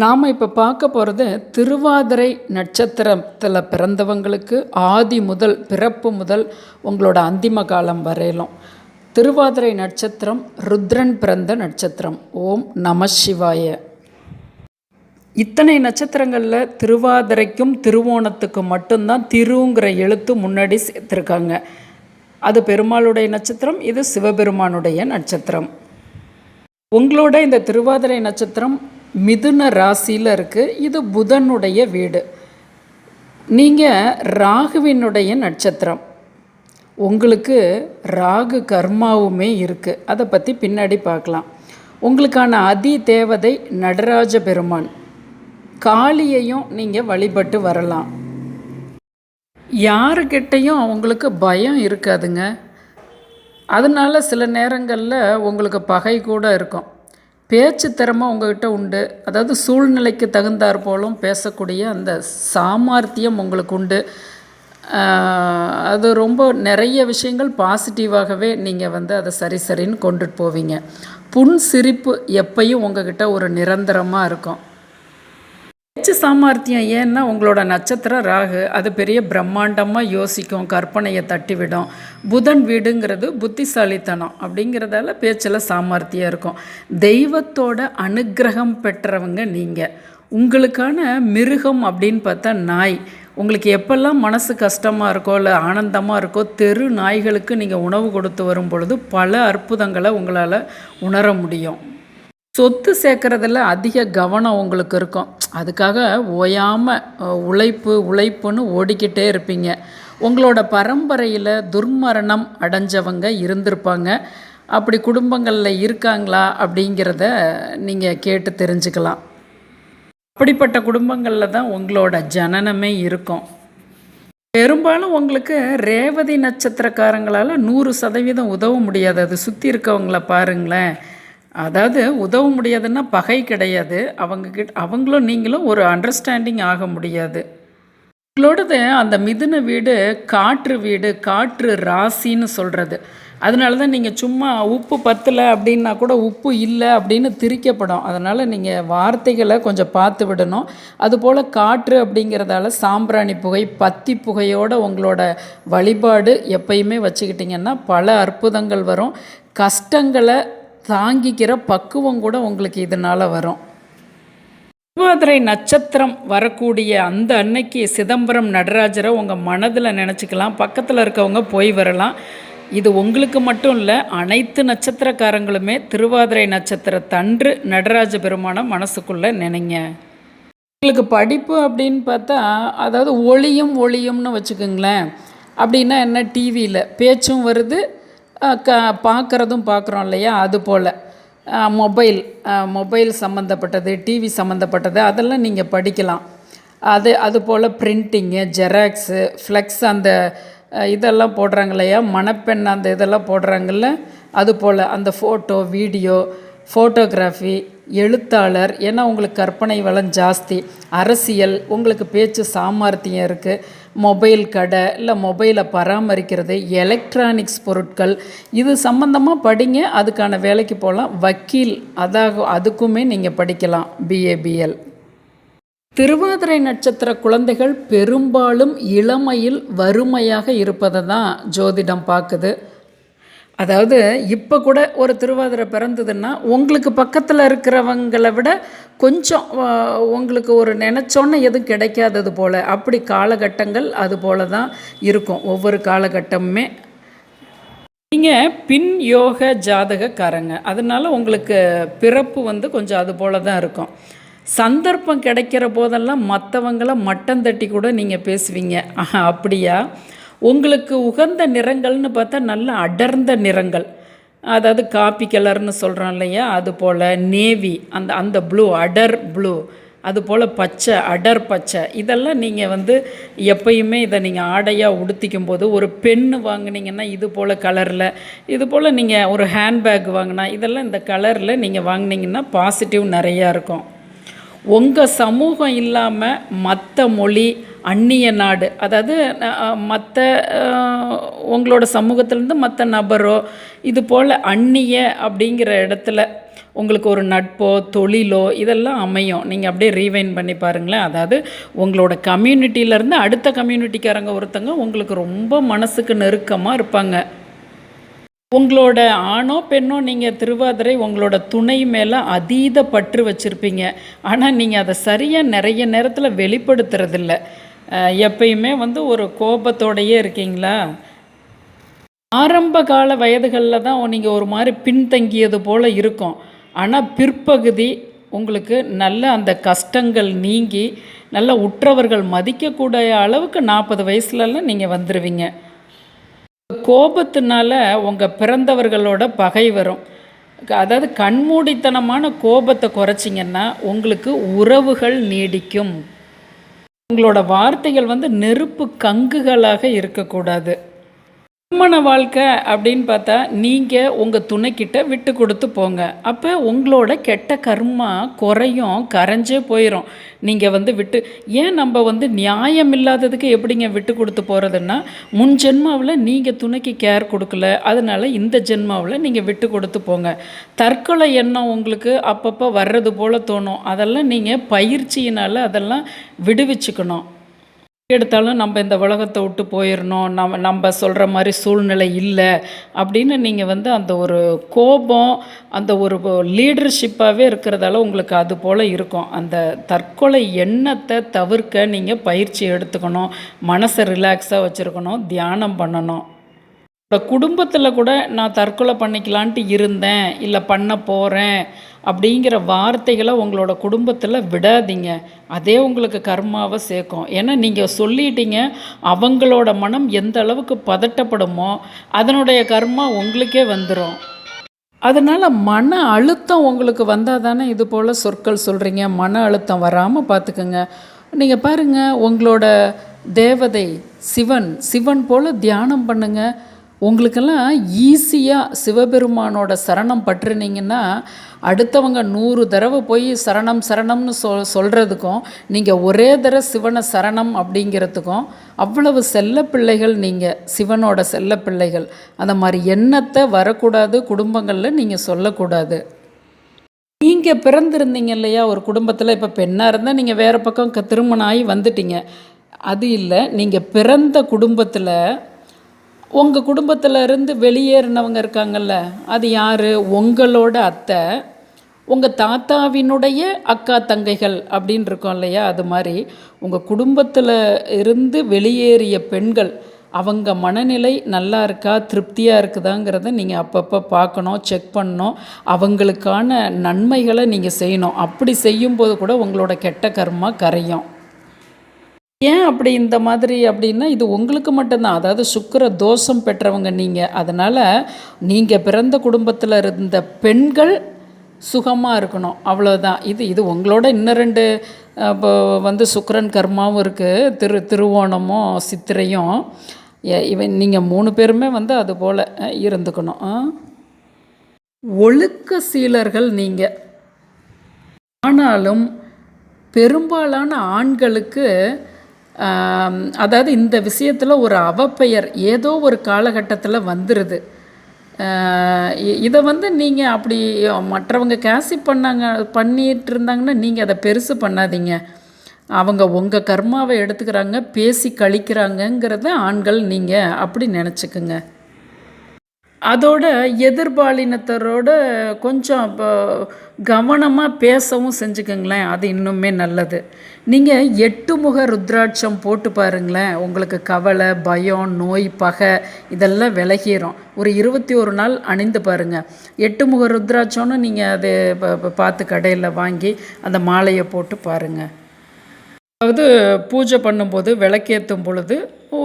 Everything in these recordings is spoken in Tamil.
நாம் இப்போ பார்க்க போகிறது திருவாதிரை நட்சத்திரத்தில் பிறந்தவங்களுக்கு ஆதி முதல் பிறப்பு முதல் உங்களோட அந்திம காலம் வரையிலும். திருவாதிரை நட்சத்திரம் ருத்ரன் பிறந்த நட்சத்திரம். ஓம் நம சிவாய. இத்தனை நட்சத்திரங்களில் திருவாதிரைக்கும் திருவோணத்துக்கும் மட்டும்தான் திருங்கிற எழுத்து முன்னாடி சேர்த்துருக்காங்க. அது பெருமாளுடைய நட்சத்திரம் இது சிவபெருமானுடைய நட்சத்திரம். உங்களோட இந்த திருவாதிரை நட்சத்திரம் மிதுன ராசியில் இருக்குது இது புதனுடைய வீடு. நீங்கள் ராகுவினுடைய நட்சத்திரம். உங்களுக்கு ராகு கர்மாவுமே இருக்குது அதை பற்றி பின்னாடி பார்க்கலாம். உங்களுக்கான அதி தேவதை நடராஜ பெருமான் காளியையும் நீங்கள் வழிபட்டு வரலாம். யாருக்கிட்டேயும் அவங்களுக்கு பயம் இருக்காதுங்க. அதனால் சில நேரங்களில் உங்களுக்கு பகை கூட இருக்கும். பேச்சு திறமை உங்ககிட்ட உண்டு. அதாவது சூழ்நிலைக்கு தகுந்தாற் போலும் பேசக்கூடிய அந்த சாமர்த்தியம் உங்களுக்கு உண்டு. அது ரொம்ப நிறைய விஷயங்கள் பாசிட்டிவாகவே நீங்கள் வந்து அதை சரி சரின்னு கொண்டுட்டு போவீங்க. புன் சிரிப்பு எப்பையும் உங்ககிட்ட ஒரு நிரந்தரமாக இருக்கும். பேச்சு சாமர்த்தியம் ஏன்னா உங்களோட நட்சத்திரம் ராகு அது பெரிய பிரம்மாண்டமாக யோசிக்கும் கற்பனையை தட்டிவிடும். புதன் வீடுங்கிறது புத்திசாலித்தனம் அப்படிங்கிறதால பேச்சில் சாமர்த்தியம் இருக்கும். தெய்வத்தோட அனுக்கிரகம் பெற்றவங்க நீங்கள் உங்களுக்கான மிருகம் அப்படின்னு பார்த்தா நாய். உங்களுக்கு எப்பெல்லாம் மனசு கஷ்டமாக இருக்கோ இல்லை ஆனந்தமாக இருக்கோ தெரு நாய்களுக்கு நீங்கள் உணவு கொடுத்து வரும் பொழுது பல அற்புதங்களை உங்களால் உணர முடியும். சொத்து சேர்க்குறதுல அதிக கவனம் உங்களுக்கு இருக்கும். அதுக்காக ஓயாமல் உழைப்பு உழைப்புன்னு ஓடிக்கிட்டே இருப்பீங்க. உங்களோட பரம்பரையில் துர்மரணம் அடைஞ்சவங்க இருந்திருப்பாங்க. அப்படி குடும்பங்களில் இருக்காங்களா அப்படிங்கிறத நீங்கள் கேட்டு தெரிஞ்சுக்கலாம். அப்படிப்பட்ட குடும்பங்களில் தான் உங்களோட ஜனனமே இருக்கும். பெரும்பாலும் உங்களுக்கு ரேவதி நட்சத்திரக்காரங்களால் நூறு சதவீதம் உதவ முடியாது. அது சுற்றி இருக்கவங்கள பாருங்களேன். அதாவது உதவ முடியாதுன்னா பகை கிடையாது. அவங்க கிட்ட அவங்களும் நீங்களும் ஒரு அண்டர்ஸ்டாண்டிங் ஆக முடியாது. உங்களோடது அந்த மிதுன வீடு காற்று வீடு காற்று ராசின்னு சொல்கிறது அதனால தான் நீங்கள் சும்மா உப்பு பத்தலை அப்படின்னா கூட உப்பு இல்லை அப்படின்னு திரிக்கப்படும். அதனால் நீங்கள் வார்த்தைகளை கொஞ்சம் பார்த்து விடணும். அதுபோல் காற்று அப்படிங்கிறதால சாம்பிராணி புகை பத்தி புகையோட உங்களோட வழிபாடு எப்பயுமே வச்சுக்கிட்டிங்கன்னா பல அற்புதங்கள் வரும். கஷ்டங்களை தாங்கிக்கிற பக்குவம் கூட உங்களுக்கு இதனால் வரும். திருவாதிரை நட்சத்திரம் வரக்கூடிய அந்த அன்னைக்கு சிதம்பரம் நடராஜரை உங்கள் மனதில் நினச்சிக்கலாம். பக்கத்தில் இருக்கவங்க போய் வரலாம். இது உங்களுக்கு மட்டும் இல்லை அனைத்து நட்சத்திரக்காரங்களுமே திருவாதிரை நட்சத்திர தன்று நடராஜ பெருமானை மனசுக்குள்ளே நினைங்க. உங்களுக்கு படிப்பு அப்படின்னு பார்த்தா அதாவது ஒளியும் ஒளியும்னு வச்சுக்கோங்களேன். அப்படின்னா என்ன? டிவியில் பேச்சும் வருது க பார்க்குறதும் பார்க்குறோம் இல்லையா? அது போல். மொபைல் மொபைல் சம்மந்தப்பட்டது டிவி சம்மந்தப்பட்டது அதெல்லாம் நீங்கள் படிக்கலாம். அது அது போல் பிரிண்டிங்கு ஜெராக்ஸு ஃப்ளெக்ஸ் அந்த இதெல்லாம் போடுறாங்க இல்லையா? மணப்பெண் அந்த இதெல்லாம் போடுறாங்கல்ல? அது போல் அந்த ஃபோட்டோ வீடியோ ஃபோட்டோகிராஃபி எழுத்தாளர். ஏன்னா உங்களுக்கு கற்பனை வளம் ஜாஸ்தி. அரசியல் உங்களுக்கு பேச்சு சாமர்த்தியம் இருக்குது மொபைல் கடை இல்லை மொபைலை பராமரிக்கிறது எலக்ட்ரானிக்ஸ் பொருட்கள் இது சம்மந்தமாக படிங்க. அதுக்கான வேலைக்கு போகலாம். வக்கீல் அதாக அதுக்குமே நீங்கள் படிக்கலாம். பிஏபிஎல் திருவாதிரை நட்சத்திர குழந்தைகள் பெரும்பாலும் இளமையில் வறுமையாக இருப்பதை தான் ஜோதிடம் பார்க்குது. அதாவது இப்போ கூட ஒரு திருவாதிரை பிறந்ததுன்னா உங்களுக்கு பக்கத்தில் இருக்கிறவங்களை விட கொஞ்சம் உங்களுக்கு ஒரு நினச்சோன்னே எதுவும் கிடைக்காதது போல். அப்படி காலகட்டங்கள் அது போல தான் இருக்கும் ஒவ்வொரு காலகட்டமுமே. நீங்கள் பின் யோக ஜாதகக்காரங்க. அதனால் உங்களுக்கு பிறப்பு வந்து கொஞ்சம் அது போல தான் இருக்கும். சந்தர்ப்பம் கிடைக்கிற போதெல்லாம் மற்றவங்கள மட்டம் தட்டி கூட நீங்கள் பேசுவீங்க. அப்படியா? உங்களுக்கு உகந்த நிறங்கள்னு பார்த்தா நல்ல அடர்ந்த நிறங்கள். அதாவது காப்பி கலர்னு சொல்கிறோம் இல்லையா? அது போல் நேவி அந்த அந்த ப்ளூ அடர் ப்ளூ. அது போல் பச்சை அடர் பச்சை. இதெல்லாம் நீங்கள் வந்து எப்பயுமே இதை நீங்கள் ஆடையாக உடுத்திக்கும் போது ஒரு பென்னு வாங்குனீங்கன்னா இது போல் கலரில் இது போல் நீங்கள் ஒரு ஹேண்ட்பேக் வாங்கினா இதெல்லாம் இந்த கலரில் நீங்கள் வாங்கினீங்கன்னா பாசிட்டிவ் நிறையா இருக்கும். உங்கள் சமூகம் இல்லாமல் மற்ற மொழி அந்நிய நாடு அதாவது மற்ற உங்களோட சமூகத்திலேருந்து மற்ற நபரோ இது போல் அந்நிய அப்படிங்கிற இடத்துல உங்களுக்கு ஒரு நட்போ தொழிலோ இதெல்லாம் அமையும். நீங்கள் அப்படியே ரீவைன் பண்ணி பாருங்களேன். அதாவது உங்களோட கம்யூனிட்டியிலேருந்து அடுத்த கம்யூனிட்டிக்காரங்க ஒருத்தங்க உங்களுக்கு ரொம்ப மனசுக்கு நெருக்கமாக இருப்பாங்க. உங்களோட ஆணோ பெண்ணோ நீங்கள் திருவாதிரை உங்களோட துணை மேலே அதீத பற்று வச்சுருப்பீங்க. ஆனால் நீங்கள் அதை சரியாக நிறைய நேரத்தில் வெளிப்படுத்துறதில்ல. எப்பயுமே வந்து ஒரு கோபத்தோடையே இருக்கீங்களா? ஆரம்ப கால வயதுகளில் தான் நீங்கள் ஒரு மாதிரி பின்தங்கியது போல் இருக்கும். ஆனால் பிற்பகுதி உங்களுக்கு நல்ல அந்த கஷ்டங்கள் நீங்கி நல்ல உற்றவர்கள் மதிக்கக்கூடிய அளவுக்கு நாற்பது வயசுலலாம் நீங்கள் வந்துடுவீங்க கோபத்தினால உங்கள் பிறந்தவர்களோட பகை வரும். அதாவது கண்மூடித்தனமான கோபத்தை குறைச்சிங்கன்னா உங்களுக்கு உறவுகள் நீடிக்கும். உங்களோட வார்த்தைகள் வந்து நெருப்பு கங்குகளாக இருக்கக்கூடாது. திருமண வாழ்க்கை அப்படின்னு பார்த்தா நீங்கள் உங்கள் துணைக்கிட்ட விட்டு கொடுத்து போங்க. அப்போ உங்களோட கெட்ட கர்மா குறையும் கரைஞ்சே போயிடும் நீங்கள் வந்து விட்டு ஏன் நம்ம வந்து நியாயம் இல்லாததுக்கு எப்படிங்க விட்டு கொடுத்து போகிறதுன்னா முன் ஜென்மாவில் நீங்கள் துணைக்கு கேர் கொடுக்கல அதனால் இந்த ஜென்மாவில் நீங்கள் விட்டு கொடுத்து போங்க. தற்கொலை எண்ணம் உங்களுக்கு அப்பப்போ வர்றது போல் தோணும். அதெல்லாம் நீங்கள் பயிற்சியினால் அதெல்லாம் விடுவிச்சுக்கணும். எடுத்தாலும் நம்ம இந்த உலகத்தை விட்டு போயிடணும் நம்ம நம்ம சொல்கிற மாதிரி சூழ்நிலை இல்லை அப்படின்னு நீங்கள் வந்து அந்த ஒரு கோபம் அந்த ஒரு லீடர்ஷிப்பாகவே இருக்கிறதால உங்களுக்கு அது போல் இருக்கும். அந்த தற்கொலை எண்ணத்தை தவிர்க்க நீங்கள் பயிற்சி எடுத்துக்கணும் மனசை ரிலாக்ஸாக வச்சுருக்கணும் தியானம் பண்ணணும். என்னோடய குடும்பத்தில் கூட நான் தற்கொலை பண்ணிக்கலான்ட்டு இருந்தேன் இல்லை பண்ண போகிறேன் அப்படிங்கிற வார்த்தைகளை உங்களோட குடும்பத்தில் விடாதீங்க. அதே உங்களுக்கு கர்மாவை சேர்க்கும். ஏன்னா நீங்கள் சொல்லிட்டீங்க அவங்களோட மனம் எந்த அளவுக்கு பதட்டப்படுமோ அதனுடைய கர்மா உங்களுக்கே வந்துடும் அதனால் மன அழுத்தம் உங்களுக்கு வந்தால் தானே இது போல் சொற்கள் சொல்கிறீங்க மன அழுத்தம் வராமல் பார்த்துக்குங்க நீங்கள் பாருங்கள் உங்களோட தேவதை சிவன் சிவன் போல் தியானம் பண்ணுங்கள் உங்களுக்கெல்லாம் ஈஸியாக சிவபெருமானோட சரணம் பற்றுனீங்கன்னா அடுத்தவங்க நூறு தடவை போய் சரணம் சரணம்னு சொ சொல்கிறதுக்கும் நீங்கள் ஒரே தடவை சிவனை சரணம் அப்படிங்கிறதுக்கும் அவ்வளவு செல்ல பிள்ளைகள் நீங்கள் சிவனோட செல்ல பிள்ளைகள். அந்த மாதிரி எண்ணத்தை வரக்கூடாது குடும்பங்களில் நீங்கள் சொல்லக்கூடாது. நீங்கள் பிறந்திருந்தீங்க இல்லையா ஒரு குடும்பத்தில் இப்போ பெண்ணாக இருந்தால் நீங்கள் வேறு பக்கம் க திருமணம் ஆகி வந்துட்டீங்க. அது இல்லை நீங்கள் பிறந்த குடும்பத்தில் உங்கள் குடும்பத்தில் இருந்து வெளியேறினவங்க இருக்காங்கல்ல அது யார்? உங்களோட அத்தை உங்கள் தாத்தாவினுடைய அக்கா தங்கைகள் அப்படின்னு இருக்கோம் இல்லையா? அது மாதிரி உங்கள் குடும்பத்தில் இருந்து வெளியேறிய பெண்கள் அவங்க மனநிலை நல்லா இருக்கா? திருப்தியாக இருக்குதாங்கிறத நீங்கள் அப்பப்போ பார்க்கணும் செக் பண்ணணும். அவங்களுக்கான நன்மைகளை நீங்கள் செய்யணும். அப்படி செய்யும்போது கூட உங்களோட கெட்ட கர்மா கரையும். ஏன் அப்படி இந்த மாதிரி அப்படின்னா இது உங்களுக்கு மட்டும்தான். அதாவது சுக்கர தோஷம் பெற்றவங்க நீங்கள் அதனால் நீங்கள் பிறந்த குடும்பத்தில் இருந்த பெண்கள் சுகமாக இருக்கணும். அவ்வளோதான் இது இது உங்களோட இன்னும் ரெண்டு இப்போ வந்து சுக்கரன் கர்மாவும் இருக்குது திரு திருவோணமும் சித்திரையும். இவன் நீங்கள் மூணு பேருமே வந்து அது போல் இருந்துக்கணும். ஒழுக்க சீலர்கள் நீங்கள் ஆனாலும் பெரும்பாலான ஆண்களுக்கு அதாவது இந்த விஷயத்தில் ஒரு அவப்பெயர் ஏதோ ஒரு காலகட்டத்தில் வந்துடுது இதை வந்து நீங்கள் அப்படி மற்றவங்க கேசி பண்ணாங்க பண்ணிட்டு இருந்தாங்கன்னா நீங்கள் அதை பெருசு பண்ணாதீங்க. அவங்க உங்கள் கர்மாவை எடுத்துக்கிறாங்க பேசி கழிக்கிறாங்கங்கிறத ஆண்கள் நீங்கள் அப்படி நினச்சிக்குங்க. அதோட எதிர்பாலினத்தரோட கொஞ்சம் இப்போ கவனமாக பேசவும் செஞ்சுக்கோங்களேன். அது இன்னுமே நல்லது. நீங்கள் எட்டு முக ருத்ராட்சம் போட்டு பாருங்களேன். உங்களுக்கு கவலை பயம் நோய் பகை இதெல்லாம் விலகிறோம் ஒரு இருபத்தி ஒரு நாள் அணிந்து பாருங்கள் எட்டு முக ருத்ராட்சம்னு நீங்கள் அது பார்த்து கடையில் வாங்கி அந்த மாலையை போட்டு பாருங்கள் அதாவது பூஜை பண்ணும்போது விளக்கேற்றும் பொழுது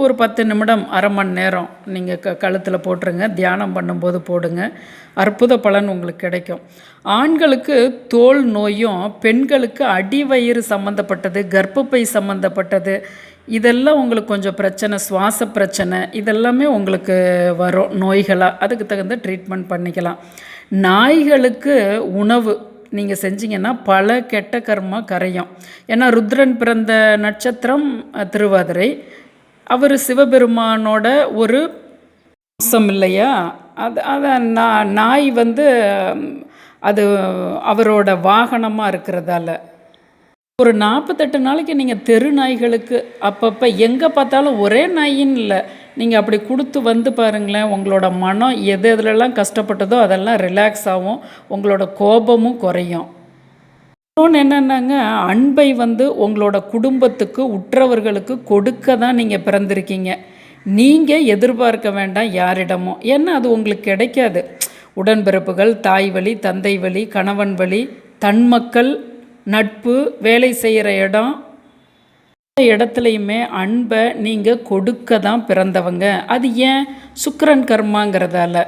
ஒரு பத்து நிமிடம் அரை மணி நேரம் நீங்கள் க கழுத்தில் போட்டுருங்க தியானம் பண்ணும்போது போடுங்க. அற்புத பலன் உங்களுக்கு கிடைக்கும். ஆண்களுக்கு தோல் நோயும் பெண்களுக்கு அடிவயிறு சம்மந்தப்பட்டது கர்ப்பப்பை சம்மந்தப்பட்டது இதெல்லாம் உங்களுக்கு கொஞ்சம் பிரச்சனை சுவாச பிரச்சனை இதெல்லாமே உங்களுக்கு வரும். நோய்களாக அதுக்கு தகுந்த ட்ரீட்மெண்ட் பண்ணிக்கலாம். நாய்களுக்கு உணவு நீங்கள் செஞ்சீங்கன்னா பல கெட்ட கர்மா கரையும். ஏன்னா ருத்ரன் பிறந்த நட்சத்திரம் திருவாதிரை. அவர் சிவபெருமானோட ஒரு அம்சம் இல்லையா? அது அதை நான் நாய் வந்து அது அவரோட வாகனமாக இருக்கிறதால. ஒரு நாற்பத்தெட்டு நாளைக்கு நீங்கள் தெரு நாய்களுக்கு அப்பப்போ எங்கே பார்த்தாலும் ஒரே நாயின்னு இல்லை. நீங்கள் அப்படி கொடுத்து வந்து பாருங்களேன் உங்களோட மனம் எது எதுலெல்லாம் கஷ்டப்பட்டதோ அதெல்லாம் ரிலாக்ஸ் ஆகும் உங்களோட கோபமும் குறையும். இன்னொன்று என்னென்னாங்க அன்பை வந்து உங்களோட குடும்பத்துக்கு உற்றவர்களுக்கு கொடுக்க தான் நீங்கள் பிறந்திருக்கீங்க. நீங்கள் எதிர்பார்க்க வேண்டாம் யாரிடமும் ஏன்னா அது உங்களுக்கு கிடைக்காது. உடன்பிறப்புகள் தாய் வழி தந்தை வழி கணவன் வழி தன்மக்கள் நட்பு வேலை செய்கிற இடம் இடத்துலையுமே அன்பை நீங்கள் கொடுக்க தான் பிறந்தவங்க. அது ஏன்? சுக்கரன் கர்மாங்கிறதால.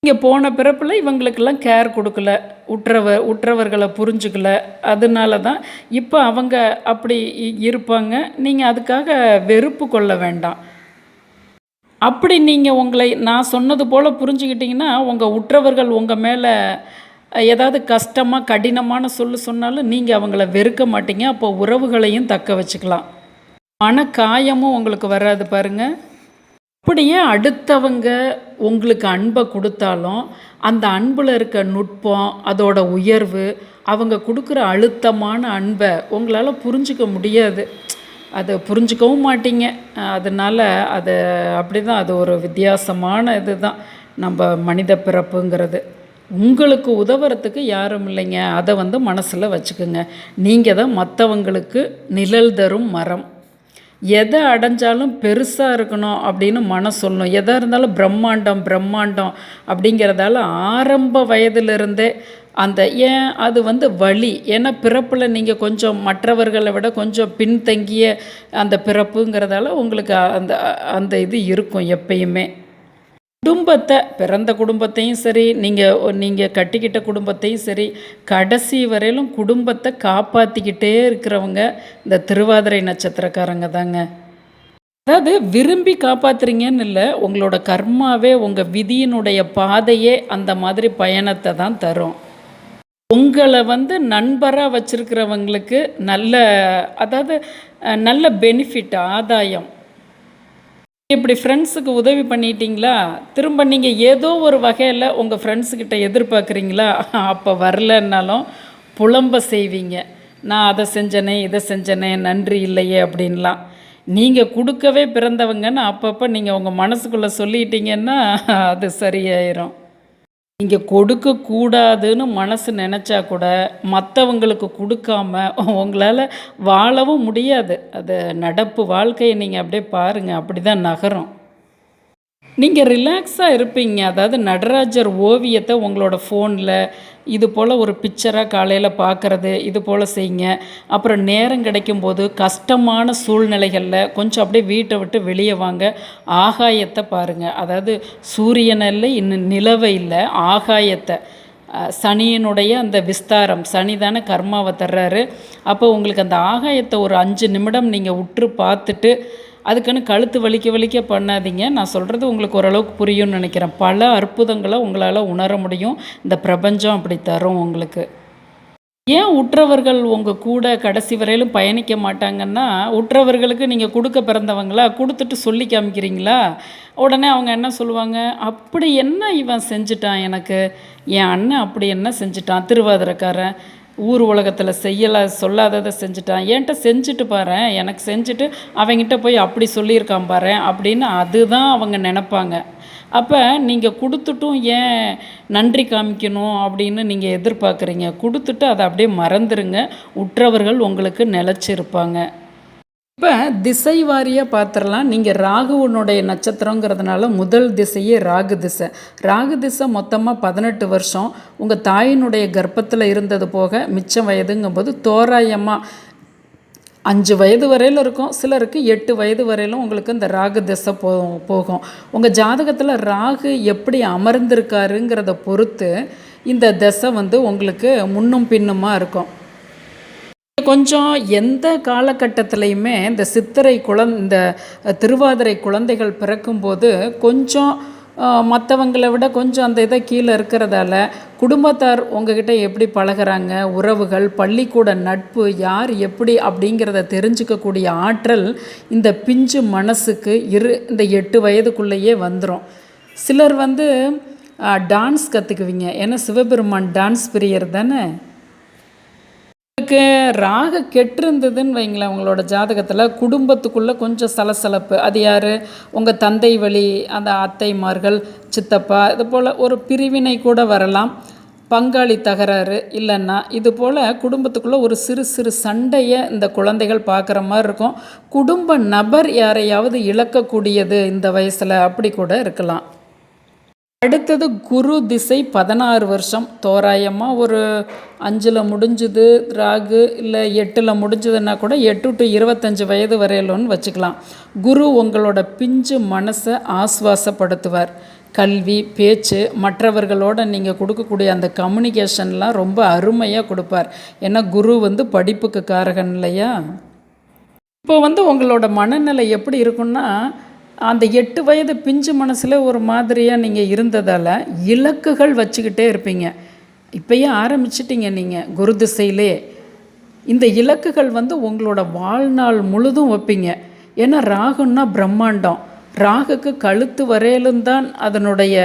நீங்கள் போன பிறப்பில் இவங்களுக்கெல்லாம் கேர் கொடுக்கல. உற்றவர் உற்றவர்களை புரிஞ்சுக்கல. அதனால தான் இப்போ அவங்க அப்படி இ- இருப்பாங்க. நீங்கள் அதுக்காக வெறுப்பு கொள்ள வேண்டாம். அப்படி நீங்கள் உங்களை நான் சொன்னது போல் புரிஞ்சுக்கிட்டிங்கன்னா உங்கள் உற்றவர்கள் உங்கள் மேலே ஏதாவது கஷ்டமாக கடினமான சொல்லு சொன்னாலும் நீங்கள் அவங்கள வெறுக்க மாட்டீங்க. அப்போ உறவுகளையும் தக்க வச்சுக்கலாம். மன காயமும் உங்களுக்கு வராது பாருங்கள் அப்படியே அடுத்தவங்க உங்களுக்கு அன்பை கொடுத்தாலும் அந்த அன்பில் இருக்க நுட்பம் அதோட உயர்வு அவங்க கொடுக்குற அழுத்தமான அன்பை உங்களால் புரிஞ்சிக்க முடியாது. அதை புரிஞ்சுக்கவும் மாட்டீங்க. அதனால் அதனால அது அப்படி தான் அது ஒரு வித்தியாசமான இது தான் நம்ம மனித பிறப்புங்கிறது. உங்களுக்கு உதவுறதுக்கு யாரும் இல்லைங்க. அதை வந்து மனசில் வச்சுக்கோங்க. நீங்கள் தான் மற்றவங்களுக்கு நிழல் தரும் மரம். எதை அடைஞ்சாலும் பெருசாக இருக்கணும் அப்படின்னு மனம் சொல்லணும். எதாக இருந்தாலும் பிரம்மாண்டம் பிரம்மாண்டம் அப்படிங்கிறதால ஆரம்ப வயதிலிருந்தே அந்த ஏன் அது வந்து வழி. ஏன்னா பிறப்பில் நீங்கள் கொஞ்சம் மற்றவர்களை விட கொஞ்சம் பின்தங்கிய அந்த பிறப்புங்கிறதால உங்களுக்கு அந்த அந்த இது இருக்கும் எப்பயுமே. குடும்பத்தை பிறந்த குடும்பத்தையும் சரி நீங்கள் நீங்கள் கட்டிக்கிட்ட குடும்பத்தையும் சரி கடைசி வரையிலும் குடும்பத்தை காப்பாற்றிக்கிட்டே இருக்கிறவங்க இந்த திருவாதிரை நட்சத்திரக்காரங்க தாங்க. அதாவது விரும்பி காப்பாத்துறீங்கன்னு இல்லை உங்களோட கர்மாவே உங்கள் விதியினுடைய பாதையே அந்த மாதிரி பயணத்தை தான் தரும். உங்களை வந்து நண்பராக வச்சுருக்கிறவங்களுக்கு நல்ல அதாவது நல்ல பெனிஃபிட் ஆதாயம். இப்படி ஃப்ரெண்ட்ஸுக்கு உதவி பண்ணிட்டீங்களா? திரும்ப நீங்கள் ஏதோ ஒரு வகையில் உங்கள் ஃப்ரெண்ட்ஸுக்கிட்ட எதிர்பார்க்குறீங்களா? அப்போ வரலன்னாலும் புலம்ப செய்வீங்க. நான் அதை செஞ்சனே இதை செஞ்சனே நன்றி இல்லையே அப்படின்லாம். நீங்கள் கொடுக்கவே பிறந்தவங்கன்னு அப்பப்போ நீங்கள் உங்கள் மனசுக்குள்ளே சொல்லிட்டீங்கன்னா அது சரியாயிரும். நீங்கள் கொடுக்கக்கூடாதுன்னு மனசு நினச்சா கூட மற்றவங்களுக்கு கொடுக்காம உங்களால் வாழவும் முடியாது. அது நடப்பு வாழ்க்கையை நீங்கள் அப்படியே பாருங்கள் அப்படி தான் நகரும் நீங்கள் ரிலாக்ஸாக இருப்பீங்க. அதாவது நடராஜர் ஓவியத்தை உங்களோட ஃபோனில் இது போல் ஒரு பிக்சராக காலையில் பார்க்குறது இது போல் செய்யுங்க அப்புறம் நேரம் கிடைக்கும்போது கஷ்டமான சூழ்நிலைகளில் கொஞ்சம் அப்படியே வீட்டை விட்டு வெளியே வாங்க. ஆகாயத்தை பாருங்கள் அதாவது சூரியன் இல்லை இன்னும் நிலவை இல்லை ஆகாயத்தை. சனியினுடைய அந்த விஸ்தாரம் சனி தானே கர்மாவை தர்றாரு. அப்போ உங்களுக்கு அந்த ஆகாயத்தை ஒரு அஞ்சு நிமிடம் நீங்கள் உற்று பார்த்துட்டு அதுக்குன்னு கழுத்து வலிக்க வலிக்க பண்ணாதீங்க. நான் சொல்கிறது உங்களுக்கு ஓரளவுக்கு புரியும்னு நினைக்கிறேன். பல அற்புதங்களை உங்களால் உணர முடியும். இந்த பிரபஞ்சம் அப்படி தரும் உங்களுக்கு. ஏன் உற்றவர்கள் உங்கள் கூட கடைசி வரையிலும் பயணிக்க மாட்டாங்கன்னா உற்றவர்களுக்கு நீங்கள் கொடுக்க பிறந்தவங்களா கொடுத்துட்டு சொல்லி காமிக்கிறீங்களா? உடனே அவங்க என்ன சொல்லுவாங்க? அப்படி என்ன இவன் செஞ்சுட்டான் எனக்கு? என் அண்ணன் அப்படி என்ன செஞ்சுட்டான்? திருவாதிரக்காரன். ஊர் உலகத்தில் செய்யலை சொல்லாததை செஞ்சுட்டான். என்கிட்ட செஞ்சுட்டு பாரு எனக்கு செஞ்சுட்டு அவங்கிட்ட போய் அப்படி சொல்லியிருக்கான் பாரு அப்படின்னு அதுதான் அவங்க நினப்பாங்க. அப்போ நீங்கள் கொடுத்துட்டும் ஏன் நன்றி காமிக்கணும் அப்படின்னு நீங்கள் எதிர்பார்க்குறீங்க? கொடுத்துட்டு அதை அப்படியே மறந்துடுங்க உற்றவர்கள் உங்களுக்கு நிலச்சிருப்பாங்க. இப்போ திசை வாரியாக பார்த்துடலாம் நீங்கள் ராகுவனுடைய நட்சத்திரங்கிறதுனால முதல் திசையே ராகு திசை. ராகு திசை மொத்தமாக பதினெட்டு வருஷம். உங்கள் தாயினுடைய கர்ப்பத்தில் இருந்தது போக மிச்சம் வயதுங்கும்போது தோராயமாக அஞ்சு வயது வரையிலும் இருக்கும். சிலருக்கு எட்டு வயது வரையிலும் உங்களுக்கு இந்த ராகு திசை போ போகும். உங்கள் ஜாதகத்தில் ராகு எப்படி அமர்ந்திருக்காருங்கிறத பொறுத்து இந்த திசை வந்து உங்களுக்கு முன்னும் பின்னுமாக இருக்கும். கொஞ்சம் எந்த காலகட்டத்திலையுமே இந்த சித்திரை குழந் இந்த திருவாதிரை குழந்தைகள் பிறக்கும்போது கொஞ்சம் மற்றவங்களை விட கொஞ்சம் அந்த இதை கீழே இருக்கிறதால குடும்பத்தார் உங்ககிட்ட எப்படி பழகுறாங்க உறவுகள் பள்ளிக்கூட நட்பு யார் எப்படி அப்படிங்கிறத தெரிஞ்சுக்கக்கூடிய ஆற்றல் இந்த பிஞ்சு மனசுக்கு இரு இந்த எட்டு வயதுக்குள்ளேயே வந்துடும் சிலர் வந்து டான்ஸ் கற்றுக்குவீங்க ஏன்னா சிவபெருமான் டான்ஸ் பிரியர் தானே? உங்களுக்கு ராக கெட்டிருந்ததுன்னு வைங்களேன் உங்களோட ஜாதகத்தில். குடும்பத்துக்குள்ளே கொஞ்சம் சலசலப்பு. அது யார்? உங்கள் தந்தை வழி அந்த அத்தைமார்கள் சித்தப்பா இது போல் ஒரு பிரிவினை கூட வரலாம். பங்காளி தகராறு இல்லைன்னா இது போல் குடும்பத்துக்குள்ளே ஒரு சிறு சிறு சண்டையை இந்த குழந்தைகள் பார்க்குற மாதிரி இருக்கும். குடும்ப நபர் யாரையாவது இழக்கக்கூடியது இந்த வயசில் அப்படி கூட இருக்கலாம். அடுத்தது குரு திசை பதினாறு வருஷம். தோராயமாக ஒரு அஞ்சில் முடிஞ்சுது ராகு இல்லை எட்டில் முடிஞ்சதுன்னா கூட எட்டு டு இருபத்தஞ்சி வயது வரையிலோன்னு வச்சுக்கலாம். குரு உங்களோட பிஞ்சு மனசை ஆஸ்வாசப்படுத்துவார் கல்வி பேச்சு மற்றவர்களோட நீங்கள் கொடுக்கக்கூடிய அந்த கம்யூனிகேஷன்லாம் ரொம்ப அருமையாக கொடுப்பார். ஏன்னா குரு வந்து படிப்புக்கு காரகன் இல்லையா? இப்போ வந்து உங்களோட மனநிலை எப்படி இருக்குன்னா அந்த எட்டு வயது பிஞ்சு மனசில் ஒரு மாதிரியாக நீங்கள் இருந்ததால் இலக்குகள் வச்சுக்கிட்டே இருப்பீங்க. இப்போயே ஆரம்பிச்சிட்டிங்க நீங்கள் குரு திசையிலே. இந்த இலக்குகள் வந்து உங்களோட வாழ்நாள் முழுதும் வைப்பீங்க. ஏன்னா ராகுன்னா பிரம்மாண்டம். ராகுக்கு கழுத்து வரையிலும் தான் அதனுடைய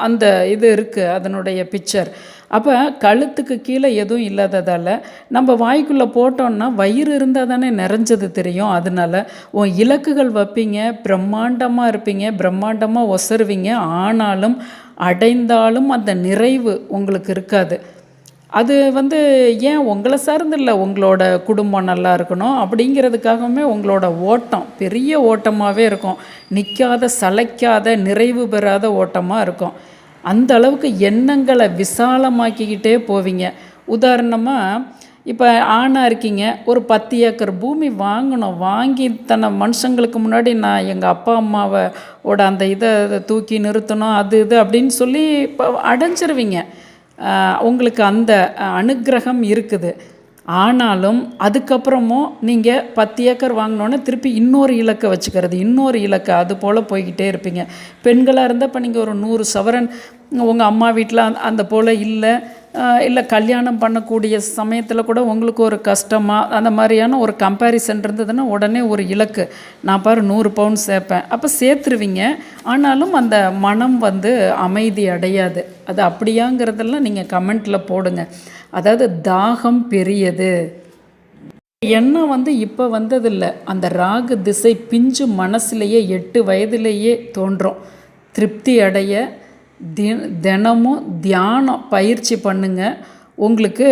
அந்த இது இருக்குது அதனுடைய பிக்சர் அப்போ கழுத்துக்கு கீழே எதுவும் இல்லாததால் நம்ம வாய்க்குள்ளே போட்டோம்னா வயிறு இருந்தால் தானே நிறைஞ்சது தெரியும். அதனால உன் இலக்குகள் வைப்பீங்க பிரம்மாண்டமாக இருப்பீங்க பிரம்மாண்டமாக ஒசருவீங்க. ஆனாலும் அடைந்தாலும் அந்த நிறைவு உங்களுக்கு இருக்காது. அது வந்து ஏன் உங்களை சார்ந்து இல்லை உங்களோட குடும்பம் நல்லா இருக்கணும் அப்படிங்கிறதுக்காகவுமே உங்களோட ஓட்டம் பெரிய ஓட்டமாகவே இருக்கும். நிற்காத சளைக்காத நிறைவு பெறாத ஓட்டமாக இருக்கும். அந்த அளவுக்கு எண்ணங்களை விசாலமாக்கிக்கிட்டே போவீங்க. உதாரணமாக இப்போ ஆணாக இருக்கீங்க ஒரு பத்து ஏக்கர் பூமி வாங்கணும். வாங்கி தன்னை மனுஷங்களுக்கு முன்னாடி நான் எங்கள் அப்பா அம்மாவை ஓட அந்த இதை தூக்கி நிறுத்தணும் அது இது அப்படின்னு சொல்லி இப்போ அடைஞ்சிருவீங்க. உங்களுக்கு அந்த அனுக்கிரகம் இருக்குது. ஆனாலும் அதுக்கப்புறமும் நீங்கள் பத்து ஏக்கர் வாங்கினோன்னே திருப்பி இன்னொரு இலக்கை வச்சுக்கிறது இன்னொரு இலக்கை அது போல் போய்கிட்டே இருப்பீங்க. பெண்களாக இருந்தால் இப்போ நீங்கள் ஒரு நூறு சவரன் உங்கள் அம்மா வீட்டில் அந்த போல் இல்லை. இல்லை கல்யாணம் பண்ணக்கூடிய சமயத்தில் கூட உங்களுக்கு ஒரு கஷ்டமாக அந்த மாதிரியான ஒரு கம்பேரிசன் இருந்ததுன்னா உடனே ஒரு இலக்கு. நான் பாரு நூறு பவுன் சேர்ப்பேன். அப்போ சேர்த்துருவீங்க. ஆனாலும் அந்த மனம் வந்து அமைதி அடையாது. அது அப்படியாங்கிறதெல்லாம் நீங்கள் கமெண்ட்டில் போடுங்க. அதாவது தாகம் பெரியது. எண்ணம் வந்து இப்போ வந்ததில்லை. அந்த ராகு திசை பிஞ்சு மனசுலேயே எட்டு வயதிலேயே தோன்றும். திருப்தி அடைய தி தினமும் தியானம் பயிற்சி பண்ணுங்க. உங்களுக்கு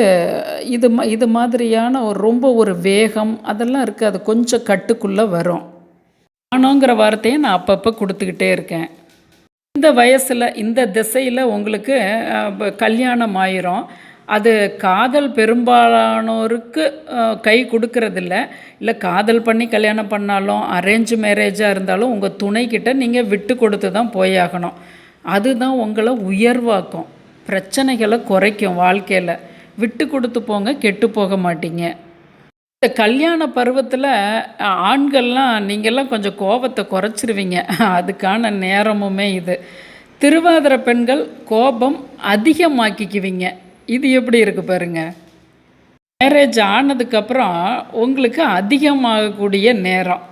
இது மா இது மாதிரியான ஒரு ரொம்ப ஒரு வேகம் அதெல்லாம் இருக்குது. அது கொஞ்சம் கட்டுக்குள்ளே வரும். தியானங்கிற வார்த்தையை நான் அப்பப்போ கொடுத்துக்கிட்டே இருக்கேன். இந்த வயசில் இந்த திசையில் உங்களுக்கு கல்யாணம் ஆயிரும். அது காதல் பெரும்பாலானோருக்கு கை கொடுக்கறதில்ல. இல்லை காதல் பண்ணி கல்யாணம் பண்ணாலும் அரேஞ்ச் மேரேஜாக இருந்தாலும் உங்கள் துணைக்கிட்ட நீங்கள் விட்டு கொடுத்து தான் போயாகணும் அதுதான் உங்களை உயர்வாக்கும். பிரச்சனைகளை குறைக்கும் வாழ்க்கையில். விட்டு கொடுத்து போங்க கெட்டு போக மாட்டீங்க. இந்த கல்யாண பருவத்தில் ஆண்கள்லாம் நீங்கள்லாம் கொஞ்சம் கோபத்தை குறைச்சிருவீங்க. அதுக்கான நேரமுமே இது. திருவாதிர பெண்கள் கோபம் அதிகமாக்கிக்குவீங்க. இது எப்படி இருக்குது பாருங்க. மேரேஜ் ஆனதுக்கப்புறம் உங்களுக்கு அதிகமாகக்கூடிய நேரம்.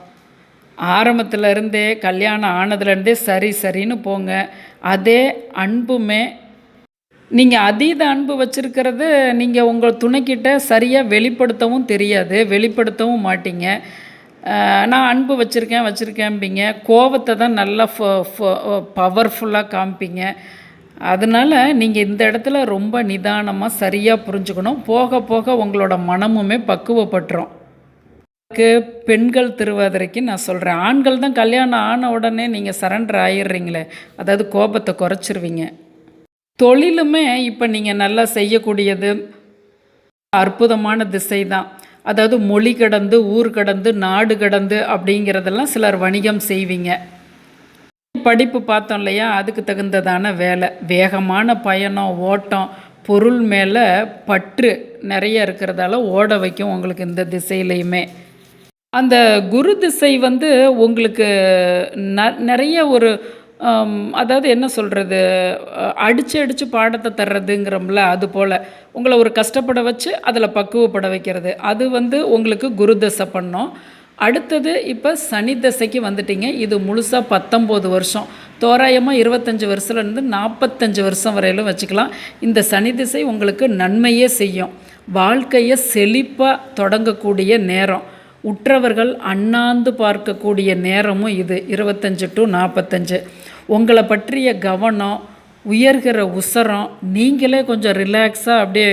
ஆரம்பத்தில் இருந்தே கல்யாணம் ஆனதுலேருந்தே சரி சரின்னு போங்க. அதே அன்புமே நீங்கள் அதீத அன்பு வச்சுருக்கிறது நீங்கள் உங்கள் துணைக்கிட்ட சரியாக வெளிப்படுத்தவும் தெரியாது வெளிப்படுத்தவும் மாட்டீங்க. நான் அன்பு வச்சுருக்கேன் வச்சுருக்கேன்பீங்க கோவத்தை தான் நல்லா பவர்ஃபுல்லாக காமிப்பீங்க. அதனால் நீங்கள் இந்த இடத்துல ரொம்ப நிதானமாக சரியாக புரிஞ்சுக்கணும். போக போக உங்களோட மனமுமே பக்குவப்பட்டுரும். பெண்கள் திருவாதிரைக்கு நான் சொல்கிறேன் ஆண்கள் தான் கல்யாணம் ஆன உடனே நீங்கள் சரண்டர் ஆயிடுறீங்களே. அதாவது கோபத்தை குறைச்சிருவீங்க. தொழிலுமே இப்போ நீங்கள் நல்லா செய்யக்கூடியது அற்புதமான திசை தான். அதாவது மொழி கடந்து ஊர் கடந்து நாடு கடந்து அப்படிங்கிறதெல்லாம் சிலர் வணிகம் செய்வீங்க. படிப்பு பார்த்தோம் இல்லையா? அதுக்கு தகுந்ததான வேலை. வேகமான பயணம் ஓட்டம் பொருள் மேலே பற்று நிறைய இருக்கிறதால ஓட வைக்கும் உங்களுக்கு இந்த திசையிலையுமே. அந்த குரு திசை வந்து உங்களுக்கு ந நிறைய ஒரு அதாவது என்ன சொல்கிறது அடித்து அடித்து பாடத்தை தர்றதுங்கிறோம்ல அது போல். உங்களை ஒரு கஷ்டப்பட வச்சு அதில் பக்குவப்பட வைக்கிறது. அது வந்து உங்களுக்கு குரு தசை பண்ணோம். அடுத்தது இப்போ சனி தசைக்கு வந்துட்டீங்க. இது முழுசாக பத்தொம்போது வருஷம். தோராயமாக இருபத்தஞ்சி வருஷத்துலேருந்து நாற்பத்தஞ்சு வருஷம் வரையிலும் வச்சுக்கலாம். இந்த சனி திசை உங்களுக்கு நன்மையே செய்யும். வாழ்க்கையை செழிப்பாக தொடங்கக்கூடிய நேரம். உற்றவர்கள் அண்ணாந்து பார்க்கக்கூடிய நேரமும் இது. இருபத்தஞ்சு டு நாற்பத்தஞ்சு உங்களை பற்றிய கவனம் உயர்கிற உசரம் நீங்களே கொஞ்சம் ரிலாக்ஸாக அப்படியே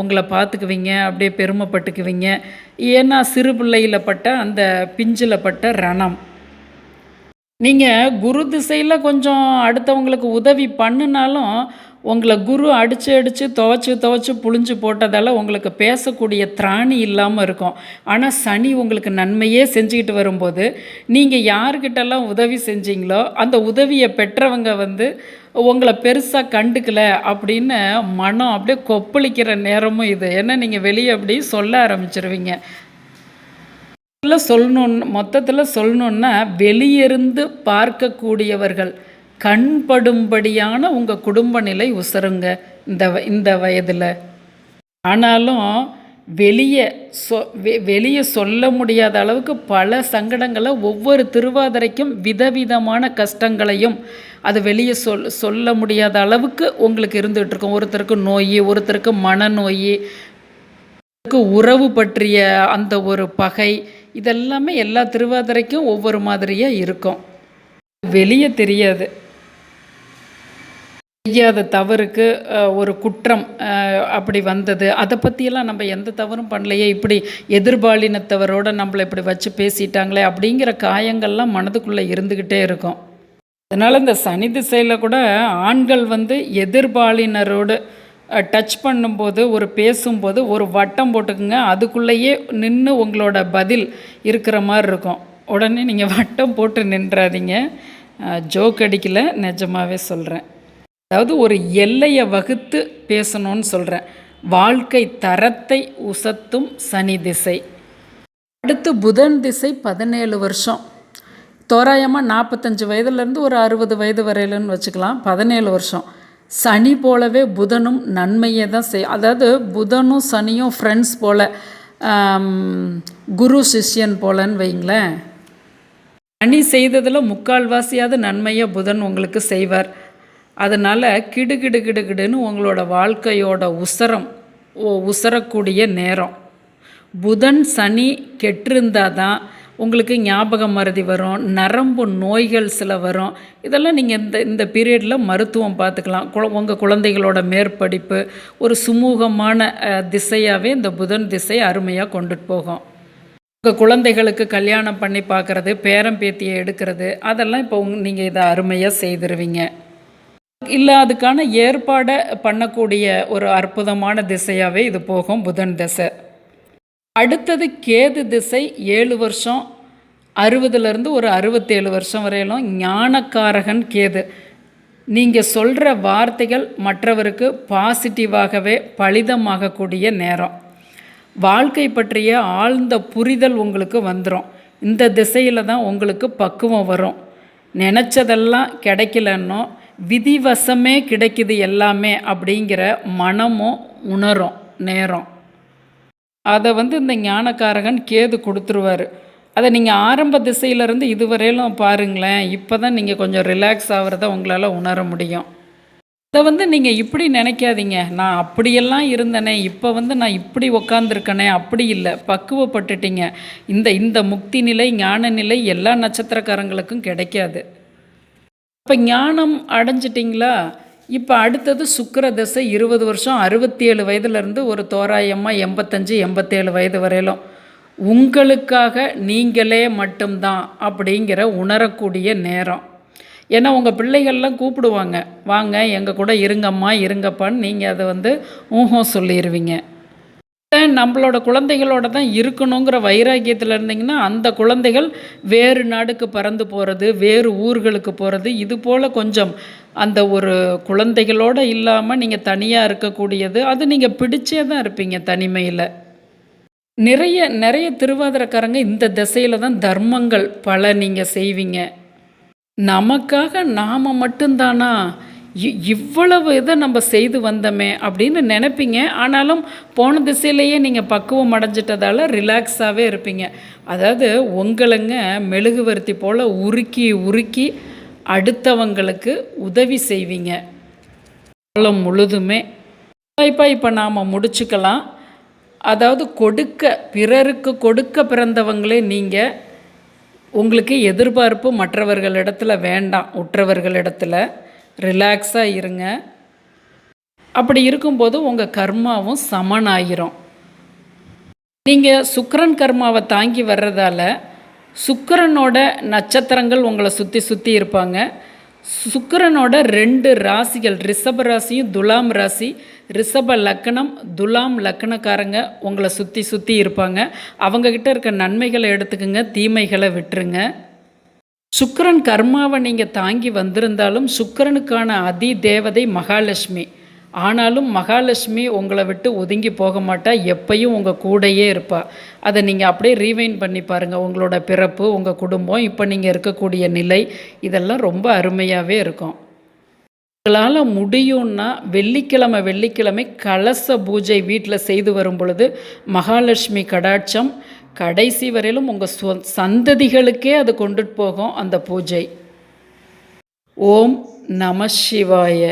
உங்களை பார்த்துக்குவீங்க அப்படியே பெருமைப்பட்டுக்குவீங்க. ஏன்னா சிறு பிள்ளையில் பட்ட அந்த பிஞ்சில் பட்ட ரணம். நீங்கள் குரு திசையில் கொஞ்சம் அடுத்தவங்களுக்கு உதவி பண்ணினாலும் உங்களை குரு அடித்து அடித்து துவைச்சி துவைச்சி புழிஞ்சு போட்டதால் உங்களுக்கு பேசக்கூடிய திராணி இல்லாமல் இருக்கும். ஆனால் சனி உங்களுக்கு நன்மையே செஞ்சுக்கிட்டு வரும்போது நீங்கள் யாருக்கிட்டெல்லாம் உதவி செஞ்சீங்களோ அந்த உதவியை பெற்றவங்க வந்து உங்களை பெருசாக கண்டுக்கல அப்படின்னு மனம் அப்படியே கொப்பளிக்கிற நேரமும் இது. ஏன்னா நீங்கள் வெளியே அப்படி சொல்ல ஆரம்பிச்சிருவீங்க. சொல்லணுன்னு மொத்தத்தில் சொல்லணுன்னா வெளியிருந்து பார்க்கக்கூடியவர்கள். கண்படும்படியான உங்கள் குடும்ப நிலை உசருங்க. இந்த இந்த வயதில். ஆனாலும் வெளியே சொ வெ வெளியே சொல்ல முடியாத அளவுக்கு பல சங்கடங்களை ஒவ்வொரு திருவாதிரைக்கும் விதவிதமான கஷ்டங்களையும் அது வெளியே சொல் சொல்ல முடியாத அளவுக்கு உங்களுக்கு இருந்துகிட்ருக்கும் ஒருத்தருக்கு நோய் ஒருத்தருக்கு மனநோய் உறவு பற்றிய அந்த ஒரு பகை இதெல்லாமே எல்லா திருவாதிரைக்கும் ஒவ்வொரு மாதிரியாக இருக்கும். வெளியே தெரியாது. செய்யாத தவறுக்கு ஒரு குற்றம் அப்படி வந்தது. அதை பற்றியெல்லாம் நம்ம எந்த தவறும் பண்ணலையே. இப்படி எதிர்பாலினத்தவரோட நம்மளை இப்படி வச்சு பேசிட்டாங்களே அப்படிங்கிற காயங்கள்லாம் மனதுக்குள்ளே இருந்துக்கிட்டே இருக்கும். அதனால் இந்த சனி திசையில் கூட ஆண்கள் வந்து எதிர்பாலினரோடு டச் பண்ணும்போது ஒரு பேசும்போது ஒரு வட்டம் போட்டுக்குங்க. அதுக்குள்ளேயே நின்று உங்களோட பதில் இருக்கிற மாதிரி இருக்கும். உடனே நீங்கள் வட்டம் போட்டு நின்றாதீங்க. ஜோக் அடிக்கல. நிஜமாகவே சொல்கிறேன் அதாவது ஒரு எல்லையை வகுத்து பேசணும்னு சொல்கிறேன் வாழ்க்கை தரத்தை உசத்தும் சனி திசை. அடுத்து புதன் திசை பதினேழு வருஷம். தோராயமாக நாற்பத்தஞ்சு வயதுலேருந்து ஒரு அறுபது வயது வரையிலன்னு வச்சுக்கலாம் பதினேழு வருஷம். சனி போலவே புதனும் நன்மையை தான் செய் அதாவது புதனும் சனியும் ஃப்ரெண்ட்ஸ் போல் குரு சிஷ்யன் போலன்னு வைங்களேன். சனி செய்ததில் முக்கால்வாசியாவது நன்மையை புதன் உங்களுக்கு செய்வார். அதனால் கிடு கிடு கிடு கிடுன்னு உங்களோட வாழ்க்கையோட உசரம் உசரக்கூடிய நேரம். புதன் சனி கெட்டிருந்தால் தான் உங்களுக்கு ஞாபக மறதி வரும் நரம்பு நோய்கள் சில வரும். இதெல்லாம் நீங்கள் இந்த இந்த பீரியடில் மருத்துவம் பார்த்துக்கலாம். குழ உங்கள் குழந்தைகளோட மேற்படிப்பு ஒரு சுமூகமான திசையாகவே இந்த புதன் திசை அருமையாக கொண்டுட்டு போகும். உங்கள் குழந்தைகளுக்கு கல்யாணம் பண்ணி பார்க்குறது பேரம் பேத்தியை எடுக்கிறது அதெல்லாம் இப்போ உங் நீங்கள் இதை அருமையாக செய்திருவீங்க. இல்லை அதுக்கான ஏற்பாடை பண்ணக்கூடிய ஒரு அற்புதமான திசையாகவே இது போகும் புதன் திசை. அடுத்தது கேது திசை ஏழு வருஷம் அறுபதுலேருந்து ஒரு அறுபத்தேழு வருஷம் வரையிலும் ஞானக்காரகன் கேது. நீங்கள் சொல்கிற வார்த்தைகள் மற்றவருக்கு பாசிட்டிவாகவே பலிதமாகக்கூடிய நேரம். வாழ்க்கை பற்றிய ஆழ்ந்த புரிதல் உங்களுக்கு வந்துடும் இந்த திசையில் தான் உங்களுக்கு பக்குவம் வரும். நினச்சதெல்லாம் கிடைக்கலன்னோ விதிவசமே கிடைக்குது எல்லாமே அப்படிங்கிற மனமும் உணரும் நேரம். அதை வந்து இந்த ஞானக்காரகன் கேது கொடுத்துருவார். அதை நீங்கள் ஆரம்ப திசையிலேருந்து இதுவரையிலும் பாருங்களேன் இப்போ தான் நீங்கள் கொஞ்சம் ரிலாக்ஸ் ஆகிறத உங்களால் உணர முடியும். அதை வந்து நீங்கள் இப்படி நினைக்காதீங்க. நான் அப்படியெல்லாம் இருந்தனே இப்போ வந்து நான் இப்படி உக்காந்துருக்கனே அப்படி இல்லை. பக்குவப்பட்டுட்டீங்க. இந்த இந்த முக்தி நிலை ஞான நிலை எல்லா நட்சத்திரக்காரங்களுக்கும் கிடைக்காது. இப்போ ஞானம் அடைஞ்சிட்டிங்களா? இப்போ அடுத்தது சுக்கர தசை இருபது வருஷம் அறுபத்தி ஏழு வயதுலேருந்து ஒரு தோராயமாக எண்பத்தஞ்சு எண்பத்தேழு வயது வரையிலும். உங்களுக்காக நீங்களே மட்டும்தான் அப்படிங்கிற உணரக்கூடிய நேரம். ஏன்னா உங்கள் பிள்ளைகள்லாம் கூப்பிடுவாங்க வாங்க எங்கள் கூட இருங்கம்மா இருங்கப்பான்னு நீங்கள் அதை வந்து ஊகம் சொல்லிடுவீங்க நம்மளோட குழந்தைகளோட தான் இருக்கணுங்கிற வைராக்கியத்தில் இருந்தீங்கன்னா அந்த குழந்தைகள் வேறு நாடுக்கு பறந்து போகிறது வேறு ஊர்களுக்கு போகிறது இது போல் கொஞ்சம் அந்த ஒரு குழந்தைகளோடு இல்லாமல் நீங்கள் தனியாக இருக்கக்கூடியது அது நீங்கள் பிடிச்சே தான் இருப்பீங்க தனிமையில். நிறைய நிறைய திருவாதிரக்காரங்க இந்த திசையில் தான் தர்மங்கள் பல நீங்கள் செய்வீங்க. நமக்காக நாம் மட்டும்தானா? இவ்வளவு இதை நம்ம செய்து வந்தோமே அப்படின்னு நினைப்பீங்க. ஆனாலும் போன திசையிலேயே நீங்கள் பக்குவம் அடைஞ்சிட்டதால் ரிலாக்ஸாகவே இருப்பீங்க. அதாவது உங்களுங்க மெழுகுவர்த்தி போல் உருக்கி உருக்கி அடுத்தவங்களுக்கு உதவி செய்வீங்க. காலம் முழுதுமே. இப்போ இப்போ நாம் முடிச்சுக்கலாம். அதாவது கொடுக்க பிறருக்கு கொடுக்க பிறந்தவங்களே நீங்கள் உங்களுக்கு எதிர்பார்ப்பு மற்றவர்களிடத்தில் வேண்டாம் உற்றவர்களிடத்துல. ரிலாக்ஸாக இருங்க. அப்படி இருக்கும்போது உங்கள் கர்மாவும் சமனாயிரும். நீங்கள் சுக்கரன் கர்மாவை தாங்கி வர்றதால சுக்கரனோட நட்சத்திரங்கள் உங்களை சுற்றி சுற்றி இருப்பாங்க. சுக்கரனோட ரெண்டு ராசிகள் ரிஷப ராசியும் துலாம் ராசி ரிஷப லக்னம் துலாம் லக்னக்காரங்க உங்களை சுற்றி சுற்றி இருப்பாங்க. அவங்கக்கிட்ட இருக்க நன்மைகளை எடுத்துக்கோங்க தீமைகளை விட்டுருங்க. சுக்கரன் கர்மாவை நீங்கள் தாங்கி வந்திருந்தாலும் சுக்கரனுக்கான அதி தேவதை மகாலட்சுமி. ஆனாலும் மகாலட்சுமி உங்களை விட்டு ஒதுங்கி போக மாட்டா எப்பையும் உங்கள் கூடயே இருப்பா. அதை நீங்கள் அப்படியே ரீவைன் பண்ணி பாருங்கள் உங்களோட பிறப்பு உங்கள் குடும்பம் இப்போ நீங்கள் இருக்கக்கூடிய நிலை இதெல்லாம் ரொம்ப அருமையாகவே இருக்கும். உங்களால் முடியும்னா வெள்ளிக்கிழமை வெள்ளிக்கிழமை கலச பூஜை வீட்டில் செய்து வரும் பொழுது மகாலட்சுமி கடாட்சம் கடைசி வரையிலும் உங்கள் சொ சந்ததிகளுக்கே அது கொண்டுட்டு போகும் அந்த பூஜை. ஓம் நம சிவாய.